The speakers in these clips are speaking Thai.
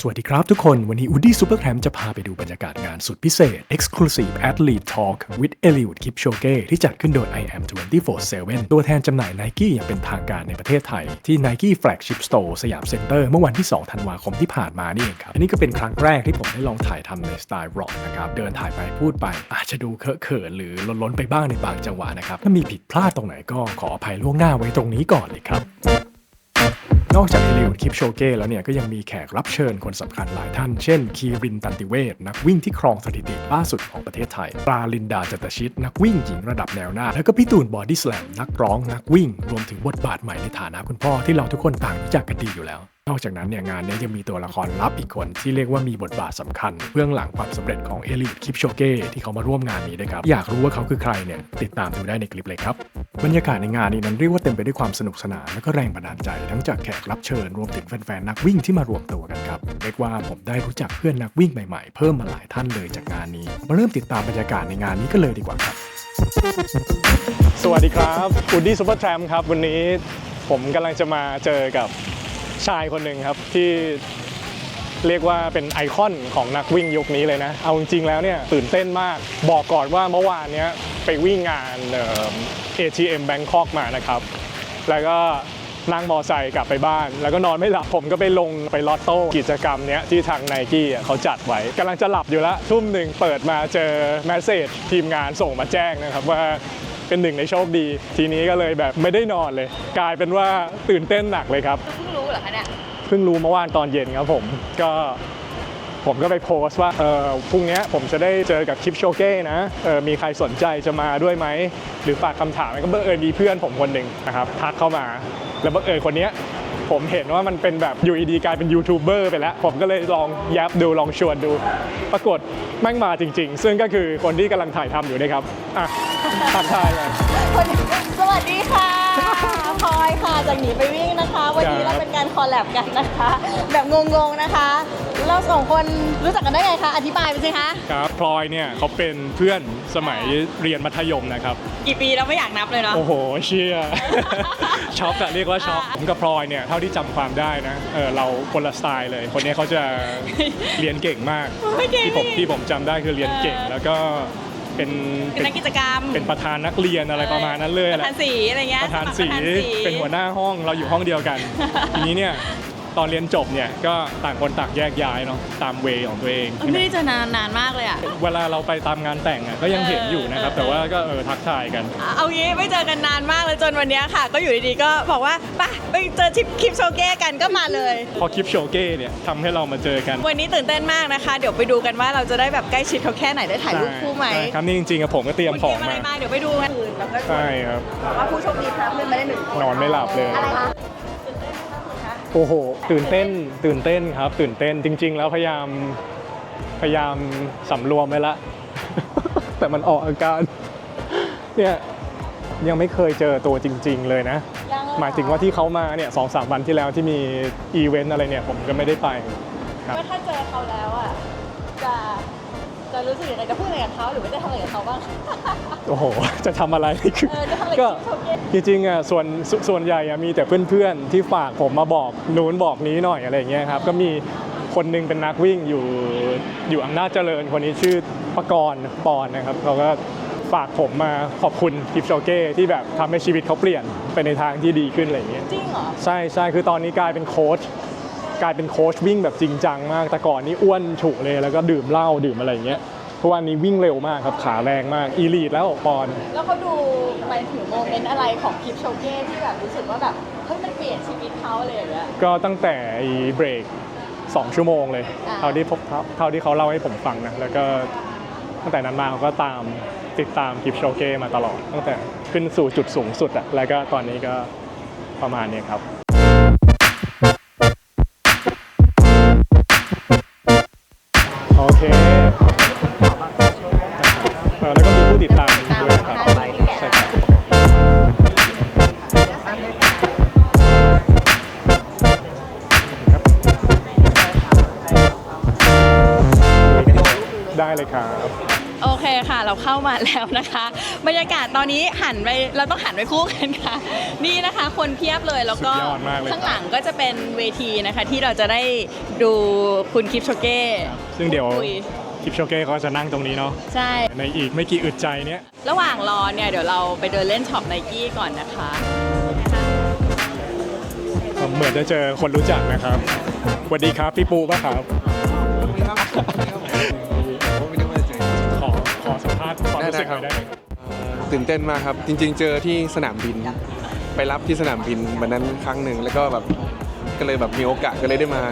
สวัสดีครับทุกคน วันนี้ Woody Supercamp จะพาไปดูบรรยากาศงานสุดพิเศษ Exclusive Athlete Talk with Eliud Kipchoge ที่จัดขึ้นโดย I am 24/7 ตัวแทนจำหน่าย Nike อย่างเป็นทางการในประเทศไทย ที่ Nike Flagship Store สยามเซ็นเตอร์เมื่อวันที่ 2 ธันวาคมที่ผ่านมานี่เองครับ อันนี้ก็เป็นครั้งแรกที่ผมได้ลองถ่ายทำในสไตล์ร็อกนะครับ เดินถ่ายไปพูดไป อาจจะดูเคอะเขินหรือล้นๆไปบ้างในบางจังหวะนะครับถ้ามีผิดพลาดตรงไหนก็ขออภัยล่วงหน้าไว้ตรงนี้ก่อนเลยครับ นอกจากเอลิวดคิปโชเก้แล้วเนี่ยก็ยังมีแขกรับเชิญคนสำคัญหลายท่าน เช่น คีรินตันติเวศนักวิ่งที่ครองสถิติล่าสุดของประเทศไทย ปราลินดาจัตชิต นักวิ่งหญิงระดับแนวหน้า แล้วก็พี่ตูนบอดี้สแลมนักร้องนักวิ่ง รวมถึงบทบาทใหม่ในฐานะคุณพ่อที่เราทุกคนต่างรู้จักกันดีอยู่แล้ว นอกจากนั้นเนี่ยงานนี้ยังมีตัวละครลับอีกคนที่เรียกว่ามีบทบาทสำคัญเบื้องหลังความสำเร็จของเอลิวดคิปโชเก้ที่เขามาร่วมงานนี้ด้วยครับ อยากรู้ว่าเขาคือใครเนี่ยติดตามดูได้ในคลิปเลยครับ บรรยากาศในงานนี้นั้นเรียกว่าเต็มไปด้วยความสนุกสนานและก็แรงบันดาลใจ ทั้งจากแขกรับเชิญรวมถึงแฟนๆนักวิ่งที่มารวมตัวกันครับเรียกว่าผมได้รู้จักเพื่อนนักวิ่งใหม่ๆ เพิ่มมาหลายท่านเลยจากงานนี้ มาเริ่มติดตามบรรยากาศในงานนี้กันเลยดีกว่าครับ สวัสดีครับอูดี้ซูเปอร์แทรมครับวันนี้ผมกำลังจะมาเจอกับ ชายคนหนึ่งครับที่เรียกว่าเป็นไอคอนของนักวิ่งยุคนี้เลยนะ เอาจริงๆแล้วเนี่ยตื่นเต้นมาก บอกก่อนว่าเมื่อวานเนี้ยไปวิ่งงานเอ่อ ATM Bangkok มานะครับ แล้วก็นั่งมอไซค์กลับไปบ้าน แล้วก็นอนไม่หลับผมก็ไปลงไปลอตโต้กิจกรรมเนี้ยที่ทางไนกี้เขาจัดไว้กำลังจะหลับอยู่ล้วทุ่มหนึ่งเปิดมาเจอแมสเซจทีมงานส่งมาแจ้งนะครับว่าเป็นหนึ่งในโชคดี ทีนี้ก็เลยแบบไม่ได้นอนเลย กลายเป็นว่าตื่นเต้นหนักเลยครับ พิ่งรู้เหรอคะเนี่ยเพิ่งรู้เมื่อวานตอนเย็นครับผมก็ผมก็ไปโพสต์ว่าเออพรุ่งนี้ผมจะได้เจอกับคลิปโชเก้นะเออมีใครสนใจจะมาด้วยไหม หรือฝากคำถามก็เบังเอิญมีเพื่อนผมคนหนึ่งนะครับทักเข้ามา แล้วบังเอิญคนนี้ผมเห็นว่ามันเป็นแบบอยู่ดีกลายเป็นยูทูบเบอร์ไปแล้ว ผมก็เลยลองยับดูลองชวนดู ปรากฏแม่งมาจริง ๆ ซึ่งก็คือคนที่กำลังถ่ายทำอยู่นะครับอะทักทายเลยสวัสดีค่ะ จากหนีไปวิ่งนะคะ วันนี้ครัเราบเป็นการคอลแลบกันนะคะ แบบงงๆนะคะ เราสองคนรู้จักกันได้ไงคะ อธิบายไปสิคะครับพลอยเนี่ยเขาเป็นเพื่อนสมัยเรียนมัธยมนะครับ กี่ปีเราไม่อยากนับเลยเนาะโอ้โหเชี่ยช็อกอะเรียกว่าช็อกอ่าผมกับพลอยเนี่ยเท่าที่จำความได้นะเออเราคนละสไตล์เลย คนนี้เขาจะเรียนเก่งมากไม่เก่งที่ผมที่ผมจำได้คือเรียนเก่งเออแล้วก็ เป็นเป็นนักกิจกรรมเป็นประธานนักเรียนอะไรประมาณนั้นเลยประแหละธานสีอะไรเงี้ยประธานสมัคสีประธสีเป็นหัวหน้าห้องเราอยู่ห้องเดียวกัน ทีนี้เนี่ย ตอนเรียนจบเนี่ยก็ต่างคนต่างแยกย้ายเนาะตามเวของตัวเองไม่ได้เจอนานนานมากเลยอะเวลาเราไปตามงานแต่งอะก็ยังเห็นอยู่นะครับเออแต่ว่าก็เออทักทายกัน เอางี้ไม่เจอกันนานมากเลยจนวันเนี้ยค่ะ ก็อยู่ดีๆก็บอกว่าไปไปเจอทิปคลิปโชเก้กันก็มาเลย พอคลิปโชเก้เนี่ยทำให้เรามาเจอกันวันนี้ตื่นเต้นมากนะคะ เดี๋ยวไปดูกันว่าเราจะได้แบบใกล้ชิดเขาแค่ไหนได้ถ่ายรูปคู่ไหมใช่ครับนี่จริงๆอะผมก็เตรียมของคุณเตรียอะไรมามาเดี๋ยวไปดูกันอื่นแล้วก็ใช่ครับบอกว่าผู้โชคดีพาเพื่อนมาได้หนึ่งคนนอนไม่หลับเลย อะไรคะ โอ้โห ตื่นเต้น ตื่นเต้นครับ ตื่นเต้น จริง ๆ แล้วพยายาม พยายามสำรวมไว้ละ แต่มันออกอาการ เนี่ยยังไม่เคยเจอตัวจริง ๆ เลยนะ ยังเหรอหมายถึงว่าที่เขามาเนี่ยสองสามวันที่แล้วที่มีอีเวนต์อะไรเนี่ย ผมก็ไม่ได้ไป ครับ ว่าถ้าเจอเขาแล้วอะจะจะ รู้สึกยังไงจะพูดอะไรกับเขาหรือว่าจะทำอะไรกับเขาบ้าง โอ้โห จะทำอะไรคือเออจะทำอะไรก็กับโชเก้จริงๆอะส่วนสส่วนใหญ่อะมีแต่เพื่อนๆ ที่ฝากผมมาบอกนู้นบอกนี้หน่อยอะไรอย่างเงี้ยครับ ก็มีคนหนึงเป็นนักวิ่งอยู่อยู่อำนาจเจริญคนนี้ชื่อปกรณ์ปอนนะครับเขาก็ฝากผมมาขอบคุณทิปโชเก้ที่แบบทำให้ชีวิตเขาเปลี่ยนไปในทางที่ดีขึ้นอะไรอย่างเงี้ย จริงเหรอ ใช่ใช่คือตอนนี้กลายเป็นโค้ช กลายเป็นโค้ชวิ่งแบบจริงจังมาก แต่ก่อนนี้อ้วนฉุเลยแล้วก็ดื่มเหล้าดื่มอะไรอย่างเงี้ยทุกวันนี้วิ่งเร็วมากครับขาแรงมากอีลีดแล้วปอน แล้วเขาดูไปถึงโมเมนต์อะไรของคลิปโชเก้ที่แบบรู้สึกว่าแบบเฮ้ยมันเปลี่ยนชีวิตเขาอะไรอย่างเงี้ย ก็ตั้งแต่ไอ้เบรก 2 ชั่วโมงเลยอ่า เท่าที่พบเท่าที่เขาเล่าให้ผมฟังนะแล้วก็ตั้งแต่นั้นมาเขาก็ตามติดตามคลิปโชเก้มาตลอด ตั้งแต่ขึ้นสู่จุดสูงสุดอะแล้วก็ตอนนี้ก็ประมาณนี้ครับ โอเคค่ะ เราเข้ามาแล้วนะคะ บรรยากาศตอนนี้หันไปเราต้องหันไปคู่กันค่ะ นี่นะคะคนเพียบเลยแล้วก็สุดยอดมากเลยข้างหลังก็จะเป็นเวทีนะคะที่เราจะได้ดูคุณคลิปโชเก้ ซึ่งเดี๋ยวคุย คลิปโชเก้เขาจะนั่งตรงนี้เนาะใช่ ในอีกไม่กี่อึดใจเนี้ยระหว่างรอเนี่ยเดี๋ยวเราไปเดินเล่นช็อปไนกี้ก่อนนะคะ ผมเหมือนจะเจอคนรู้จักนะครับสวัสดีครับพี่ปูป่ะครับ ตื่นเต้นมากครับ จริง ๆ เจอที่สนามบิน ไปรับที่สนามบินวันนั้นครั้งหนึ่งแล้วก็แบบก็เลยแบบมีโอกาสก็เลยได้มา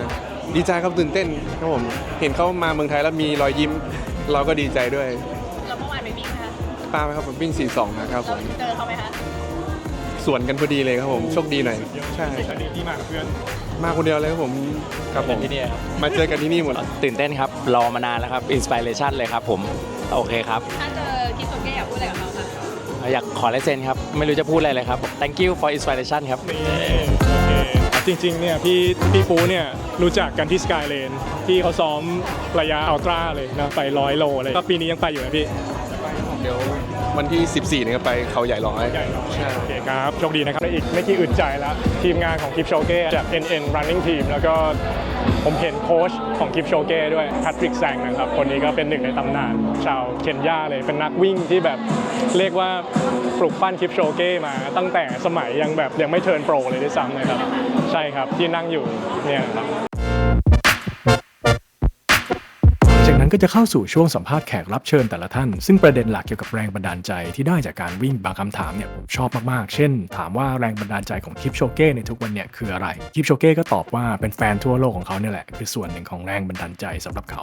ดีใจครับตื่นเต้นครับผมเห็นเขามาเมืองไทยแล้วมีรอยยิ้ม เราก็ดีใจด้วยเราเมื่อวานไปวิ่งนะคะป้าไหมครับผมวิ่ง42นะครับผเรามเจอเขาไหมคะสวนกันพอดีเลยครับผมโชคดีหน่อยใช่อันนี้ที่มากับเพื่อนมาคนเดียวเลยครับผมครับผมที่นี่ครับมาเจอกันที่นี่หมด ตื่นเต้นครับ รอมานานแล้วครับ อินสปิเรชันเลยครับผม โอเคครับ ถ้าเจอคลิปโชเก้อยากพูดอะไรกับเขาคะ อยากขอลายเซ็นครับ ไม่รู้จะพูดอะไรเลยครับ thank you for inspiration ครับนี่โอเคจริงๆเนี่ยพี่พี่ปูเนี่ยรู้จักกันที่สกายเลนที่เขาซ้อมระยะอัลตร้าเลยนะไปร้อยโลเลยก็ปีนี้ยังไปอยู่นะพี่เดี๋ยววันที่ 14นี่ก็ไปเขาใหญ่ร้อยใหญ่เนาะใช่โอเคครับโชคดีนะครับและอีกไม่กี่อึดใจแล้วทีมงานของกิฟโชเก้จาก NN Running Team แล้วก็ ผมเห็นโค้ชของกิฟโชเก้ด้วยแพทริกแซงนะครับ คนนี้ก็เป็นหนึ่งในตำนานชาวเคนยาเลย เป็นนักวิ่งที่แบบเรียกว่าปลุกปั้นกิฟโชเก้มาตั้งแต่สมัยยังแบบยังไม่เทิร์นโปรเลยด้วยซ้ำนะครับ ใช่ครับที่นั่งอยู่เนี่ยครับ ก็จะเข้าสู่ช่วงสัมภาษณ์แขกรับเชิญแต่ละท่าน ซึ่งประเด็นหลักเกี่ยวกับแรงบันดาลใจที่ได้จากการวิ่งบางคำถามเนี่ยผมชอบมากๆ เช่น ถามว่าแรงบันดาลใจของคิปโชเก้ในทุกวันเนี่ยคืออะไรคิปโชเก้ก็ตอบว่าเป็นแฟนทั่วโลกของเขาเนี่ยแหละ คือส่วนหนึ่งของแรงบันดาลใจสำหรับเขา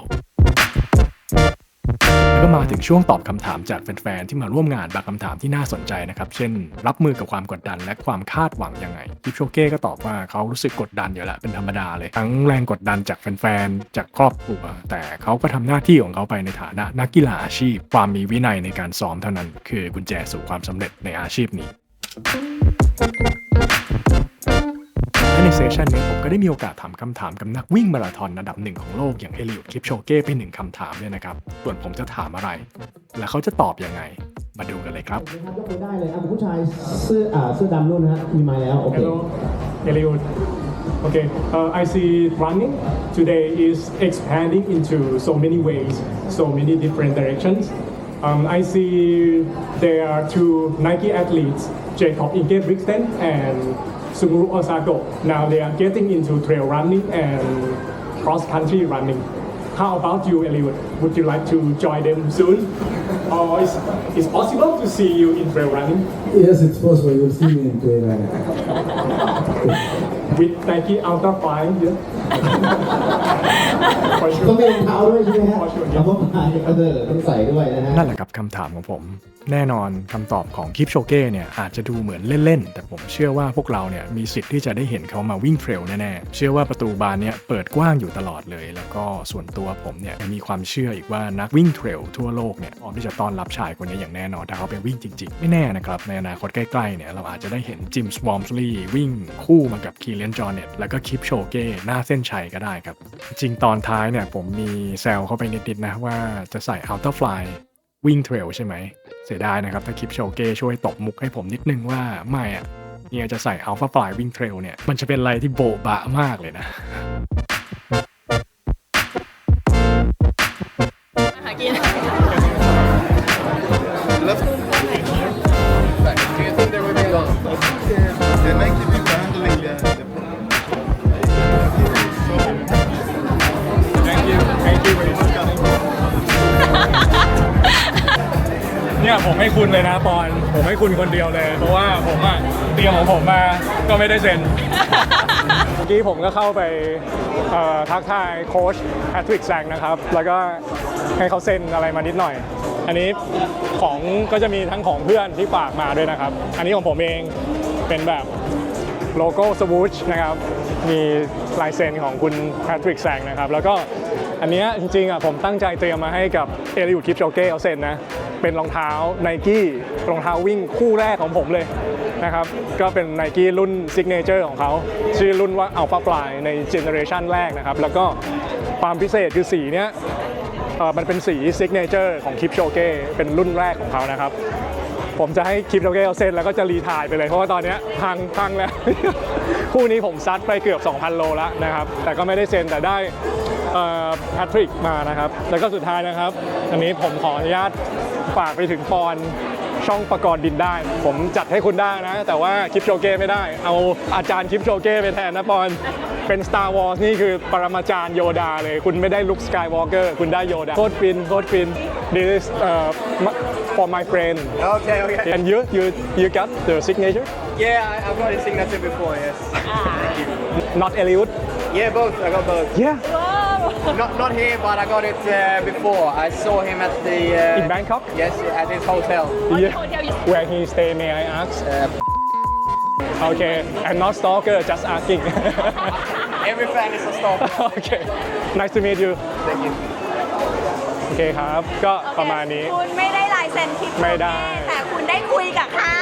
ก็มาถึงช่วงตอบคำถามจากแฟนๆ ที่มาร่วมงานบางคำถามที่น่าสนใจนะครับ เช่น รับมือกับความกดดันและความคาดหวังยังไงกิฟโชเก้ก็ตอบว่าเขารู้สึกกดดันอยู่แล้วเป็นธรรมดาเลย ทั้งแรงกดดันจากแฟนๆ จากครอบครัว แต่เขาก็ทำหน้าที่ของเขาไปในฐานะนักกีฬาอาชีพ ความมีวินัยในการซ้อมเท่านั้น คือกุญแจสู่ความสำเร็จในอาชีพนี้ เซสชันนี้ผมก็ได้มีโอกาสถามคำถามกับนักวิ่งมาราธอนระดับหนึ่งของโลกอย่างเอลิอดคิปโชเก้ไปหนึ่งคำถามด้วยนะครับ ส่วนผมจะถามอะไร และเขาจะตอบยังไง มาดูกันเลยครับยกมือได้เลยอะผู้ชายเสื้ออ่าเสื้อดำนู่นนะฮะมีไม้แล้วโอเค Hello, Eliud. Okay, uh, I see running today is expanding into so many ways, so many different directions. Um, I see there are two Nike athletes, Jacob Ingebrigtsen and Suguru Osako. Now they are getting into trail running and cross-country running. How about you, Eliud? Would you like to join them soon? Or is it possible to see you in trail running Yes it's possible you'll see me in trail running. with Nike Ultra Flying? Yeah. For ต้อง sure. มีรองเท้าด้วยใช่ไหมฮะคำว่าพายก็เดินต้องใส่ด้วยนะฮะนั่นแหละครับคำถามของผม แน่นอนคำตอบของคิปโชเก้เนี่ยอาจจะดูเหมือนเล่น ๆ แต่ผมเชื่อว่าพวกเราเนี่ยมีสิทธิ์ที่จะได้เห็นเขามาวิ่งเทรลแน่ ๆ เชื่อว่าประตูบานเนี่ยเปิดกว้างอยู่ตลอดเลย แล้วก็ส่วนตัวผมเนี่ยยังมีความเชื่ออีกว่านักวิ่งเทรลทั่วโลกเนี่ยพร้อมที่จะต้อนรับชายคนนี้อย่างแน่นอนถ้าเขาไปวิ่งจริง ๆ ไม่แน่นะครับในอนาคตใกล้ ๆ เนี่ยเราอาจจะได้เห็นจิมส์วอมสลีย์วิ่งคู่มากับคีเลนจอร์เน็ตแล้วก็คิปโชเก้หน้าเส้นชัยก็ได้ครับ จริงตอนท้ายเนี่ยผมมีแซวเข้าไปนิดๆนะว่าจะใส่ Outer Fly วิ่งเทรลใช่ไหม เสียดายนะครับ ถ้าคลิปโชเก้ช่วยตบมุกให้ผมนิดนึงว่าไม่อะเนี่ยจะใส่อัลฟาฟลายวิ่งเทรลเนี่ยมันจะเป็นอะไรที่โบบะมากเลยนะ นะปอนผมให้คุณคนเดียวเลย เพราะว่าผมอะเตรียมของผมมาก็ไม่ได้เซ็น เมื่อกี้ผมก็เข้าไปเอ่อทักทายโค้ชแพทริกแซงนะครับ แล้วก็ให้เขาเซ็นอะไรมานิดหน่อย อันนี้ของก็จะมีทั้งของเพื่อนที่ฝากมาด้วยนะครับ อันนี้ของผมเองเป็นแบบโลโก้สวูชนะครับ มีลายเซ็นของคุณแพทริกแซงนะครับ แล้วก็อันเนี้ยจริงๆอะผมตั้งใจเตรียมมาให้กับเอลิวคิปโชเก้เขาเซ็นนะ เป็นรองเท้าไนกี้รองเท้าวิ่งคู่แรกของผมเลยนะครับ ก็เป็นไนกี้รุ่นซิกเนเจอร์ของเขา ชื่อรุ่นว่า Alpha Fly ในเจเนอเรชันแรกนะครับ แล้วก็ความพิเศษคือสีเนี้ยมันเป็นสีซิกเนเจอร์ของคลิปโชเก้เป็นรุ่นแรกของเขานะครับ ผมจะให้คลิปโชเก้เอาเซ็นแล้วก็จะรีไทายไปเลย เพราะว่าตอนนี้พังพังแล้ว คู่นี้ผมซัดไปเกือบ 2,000 โลแล้วนะครับ แต่ก็ไม่ได้เซ็นแต่ได้ แพทริกมานะครับ แล้วก็สุดท้ายนะครับ อันนี้ผมขออนุญาตฝากไปถึงปอนช่องประกรณ์ดินได้ ผมจัดให้คุณได้นะ แต่ว่าคลิปโชเก้ไม่ได้ เอาอาจารย์คลิปโชเก้ไปแทนนะปอนเป็น Star Wars นี่คือปรมาจารย์โยดาเลย คุณไม่ได้ลุคสกายวอล์กเกอร์คุณได้โยดาโคตรฟินโคตรฟิน this is uh, for my friend Okay, okay. and you you you got the signature Yeah, I- I've got his signature before, yes. not Eliud Yeah, both. I got both. yeah ว้าว Not not here, but I got it uh, before. I saw him at the. Uh, in Bangkok Yes, at his hotel. yeah where he stay may I ask okay I'm not stalker just asking Every fan is a stalker. okay nice to meet you Thank you. โอเคครับ ก็ประมาณนี้ คุณไม่ได้ลายเซ็นคลิป ไม่ได้ แต่คุณได้คุยกับเขา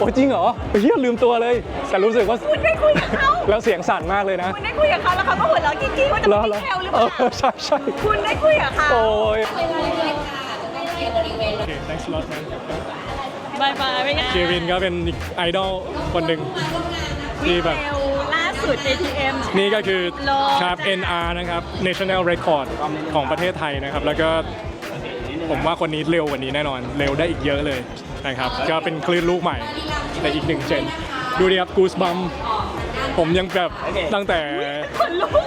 โอ้จริงเหรอเฮียลืมตัวเลย แต่รู้สึกว่าคุณได้คุยกับเขาแล้วเสียงสั่นมากเลยนะ คุณได้คุยกับเขาแล้วเขาก็หัวเราะกิ๊กๆว่าจะเหรอไม่เหรอแคลหรือเอเปล่าอใช่ใช่คุณได้คุยกับเขาโอ้ยโอเค thanks a lot man บายบายไม่งั้นเควินก็เป็นอีกไอดอลคนหนึ่งที่แบบเร็วล่าสุด ATM นี่ก็คือโลครับ NR นะครับ National Record ของประเทศไทยนะครับ แล้วก็ผมว่าคนนี้เร็วกว่านี้แน่นอน เร็วได้อีกเยอะเลย นะครับ ก็เป็นคลื่นลูกใหม่ในอีกหนึ่งเจน ดูดิครับกูสบัมผมยังแบบตั้งแต่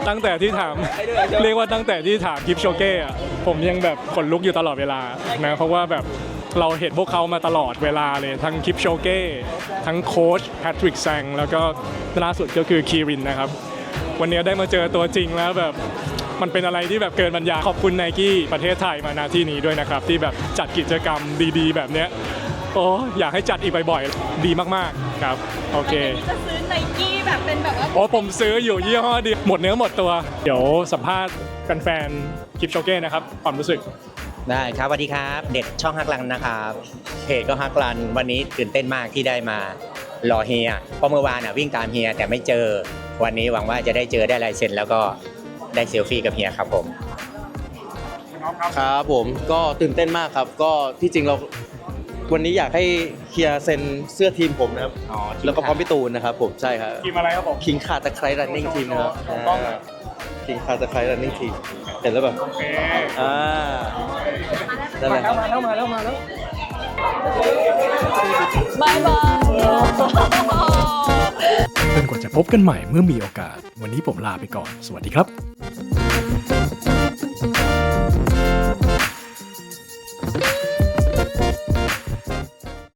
ตั้งแต่ที่ถาม เรียกว่าตั้งแต่ที่ถามกิฟโชเก้อะผมยังแบบขนลุกอยู่ตลอดเวลานะเพราะว่าแบบเราเห็นพวกเขามาตลอดเวลาเลยทั้งคิปโชเก้ทั้งโค้ชแพทริกแซงแล้วก็ล่าสุดก็คือคีรินนะครับ วันนี้ได้มาเจอตัวจริงแล้วแบบมันเป็นอะไรที่แบบเกินบรรยายขอบคุณไนกี้ประเทศไทยมาณที่นี้ด้วยนะครับ ที่แบบจัดกิจกรรมดีๆ แบบเนี้ย โอ้อยากให้จัดอีกบ่อยๆ ดีมากๆครับ โอเค จะซื้อไนกี้แบบเป็นแบบว่าโอ้ผมซื้ออยู่ยี่ห้อเดียวหมดเนื้อหมดตัว เดี๋ยวสัมภาษณ์แฟนๆคลิปโชเก้นะครับ ความรู้สึก ได้ครับสวัสดีครับ เด็ดช่องฮักลันนะครับเพจก็ฮักลันวันนี้ตื่นเต้นมากที่ได้มารอเฮียเพราะเมื่อวานอะวิ่งตามเฮียแต่ไม่เจอ วันนี้หวังว่าจะได้เจอได้ลายเซ็นแล้วก็ได้เซลฟี่กับเฮียครับผม ครับผมก็ตื่นเต้นมากครับ ก็ที่จริงเรา วันนี้อยากให้เฮียเซ็นเสื้อทีมผมนะครับ อ๋อทีมแล้วก็พร้อมพี่ตูนนะครับผมใช่ครับทีมอะไรครับผมคิงคาตะไคร้รันนิ่งทีมนะครับถูกต้องคิงคาตะไคร้รันนิ่งทีมเห็นแล้วแบบโอเคอ่านั่นแหละครับมาแล้วมาแล้วมาแล้วบายบายจนกว่าจะพบกันใหม่เมื่อมีโอกาส วันนี้ผมลาไปก่อน สวัสดีครับ